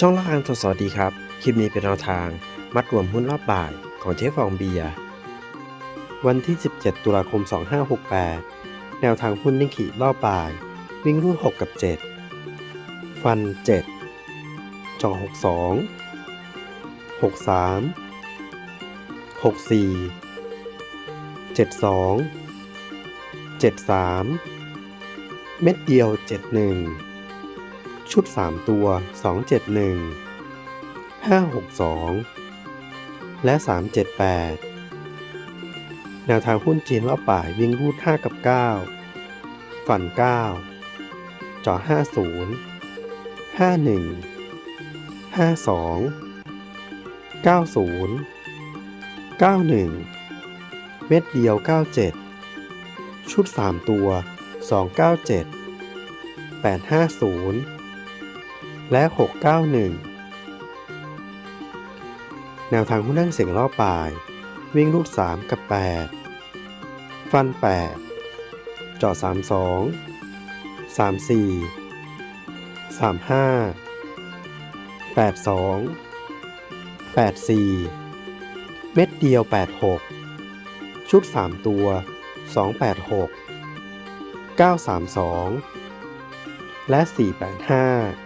ช่องละครังทดสวัสดีครับ คลิปนี้เป็นแนวทาง มัดรวมหุ้นรอบบ่ายของเจ๊ฟองเบียร์วันที่ 17 ตุลาคม 2568 แนวทางหุ้นนิ่งขีรอบบ่าย วิ่งรูด6กับ 7 ฟัน 7 จอ 62 63 64 72 73 เม็ดเดียว 71 ชุด 3 ตัว 271 562 และ 378 แนวทางหุ้นจีนรอบบ่ายวิ่งรูด 5 กับ 9 ฝัน 9 จ่อ 50 51 52 90 91 เม็ดเดียว 97 ชุด 3 ตัว 297 850 และ 691 แนวทางหุ้นนั่งเสียงรอบป่าย วิ่งรูด 3 กับ 8 ฟัน 8จาะ32 34 35 82 84 เม็ดเดียว 86 ชุด 3 ตัว 286 932 และ 485